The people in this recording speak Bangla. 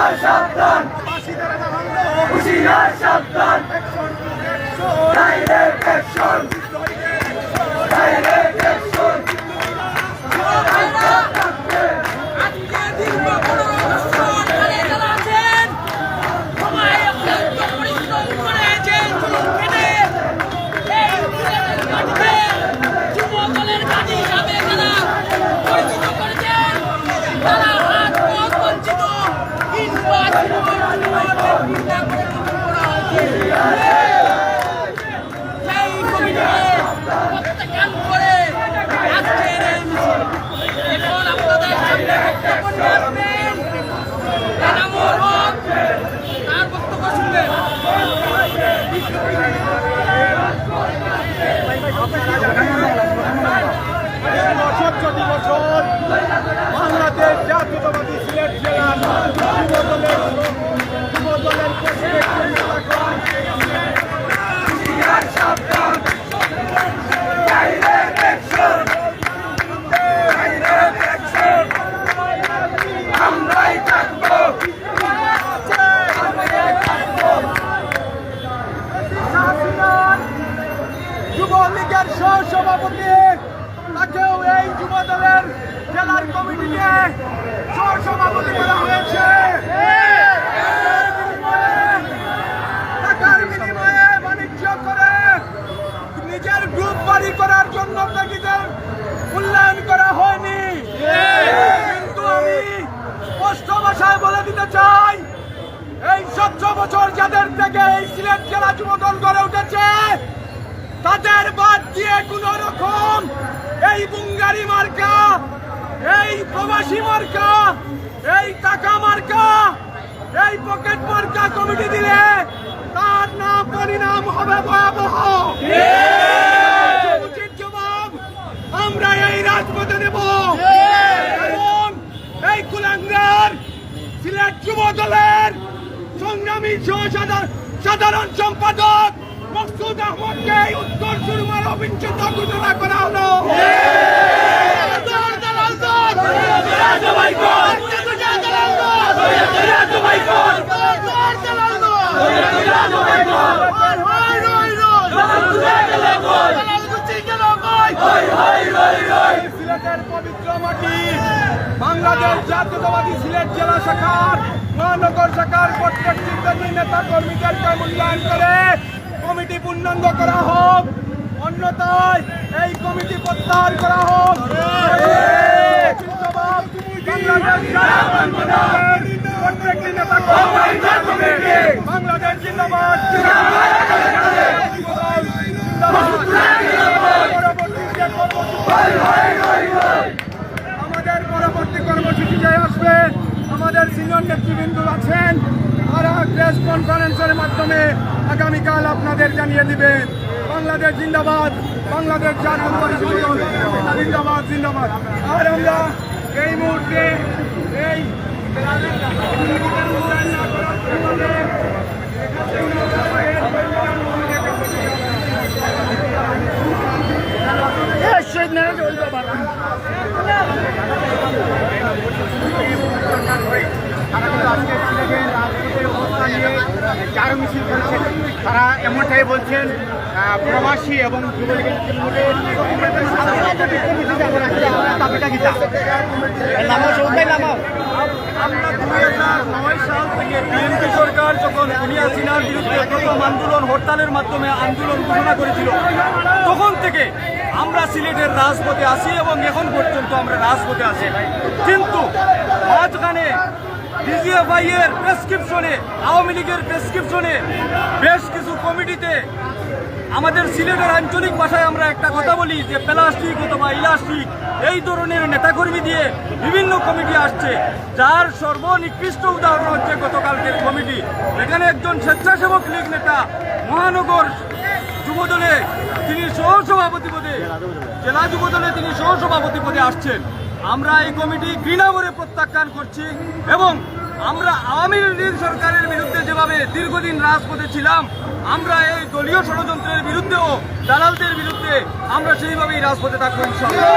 হুশিয়ার সাবধান। হুশিয়ার সাবধান। ডাইরেক্ট অ্যাকশন ডাইরেক্ট বাংলাদেশ জাতীয়তাবাদী সিলেট জেলার সভাপতি, তাকেও এই যুব দলের জেলার কমিটিতে সহ সভাপতি করা হয়েছে। টাকার বিনিময়ে বাণিজ্য করে নিজের গ্রুপ বাড়ি করার জন্য তাগিদের মূল্যায়ন করা হয়নি কিন্তু আমি স্পষ্ট ভাষায় বলে দিতে চাই এই সতেরো বছর যাদের থেকে এই সিলেট জেলা যুব দল গড়ে উঠেছে তাদের বাদ দিয়ে কোন রকম এই বুঙ্গারি মার্কা এই প্রবাসী মার্কা এই টাকা মার্কা এই পকেট মার্কা কমিটি দিলে তার নাম পরিণাম হবে ভয়াবহ। উচিত জবাব আমরা এই রাজপথে দেব কারণ এই কুলাঙ্গার সিলেট যুব দলের সংগ্রামী সাধারণ সম্পাদক মকসুদ আহমদকে উত্তর সুরমার অবিচ্ছেদ ঘোষণা করা হলো? সিলেটের পবিত্র মাটি বাংলাদেশ জাতীয়তাবাদী সিলেট জেলা শাখার মহানগর শাখার প্রত্যেক চিন্তানী নেতা কর্মীদেরকে মূল্যায়ন করে কমিটি পূর্ণাঙ্গ করা হোক। অন্যথায় এই কমিটি প্রত্যাহার করা হোক। জিন্দাবাদ পরবর্তী কর্মসূচি আমাদের কর্মসূচিতে আসবে, আমাদের সিনিয়র নেতৃবৃন্দ আছেন। প্রেস কনফারেন্সের মাধ্যমে আগামীকাল আপনাদের জানিয়ে দিবেন, বাংলাদেশ জিন্দাবাদ বাংলাদেশ জিন্দাবাদ জিন্দাবাদ। আর আমরা এই মুহূর্তে এই তারা কিন্তু আজকে সিলেটের রাজপথের অবস্থা নিয়ে চারু মিছিল করেছেন তারা এমনটাই বলছেন প্রবাসী এবং বিএনপি সরকার যখন দুনিয়া সিনার বিরুদ্ধে প্রথম আন্দোলন হরতালের মাধ্যমে আন্দোলন ঘোষণা করেছিল তখন থেকে আমরা সিলেটের রাজপথে আছি এবং এখন পর্যন্ত আমরা রাজপথে আছি। কিন্তু মাঝখানে ডিজিএফআই এর প্রেসক্রিপশনে, আওয়ামী লীগের প্রেসক্রিপশনে বেশ কিছু কমিটিতে আমাদের সিলেটের আঞ্চলিক ভাষায় আমরা একটা কথা বলি যে প্লাস্টিক অথবা ইলাস্টিক, এই ধরনের নেতাকর্মী দিয়ে বিভিন্ন কমিটি আসছে। যার সর্বনিকৃষ্ট উদাহরণ হচ্ছে গতকালকের কমিটি। এখানে একজন স্বেচ্ছাসেবক লীগ নেতা, মহানগর যুবদলে তিনি সহ সভাপতি পদে, জেলা যুবদলে তিনি সহ সভাপতি পদে আসছেন। আমরা এই কমিটি ঘৃণা করে প্রত্যাখ্যান করছি এবং আমরা আওয়ামী লীগ সরকারের বিরুদ্ধে যেভাবে দীর্ঘদিন রাজপথে ছিলাম আমরা এই দলীয় ষড়যন্ত্রের বিরুদ্ধেও দালালদের বিরুদ্ধে আমরা সেইভাবেই রাজপথে থাকব ইনশাআল্লাহ